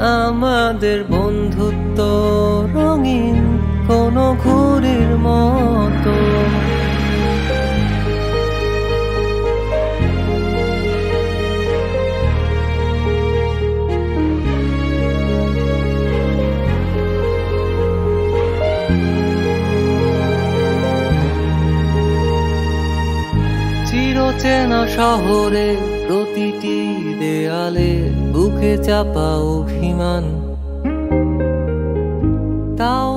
আমাদের বন্ধুত্ব চিরচেনা শহরে প্রতিটি দেয়ালে বুকে চাপা অভিমান। তাও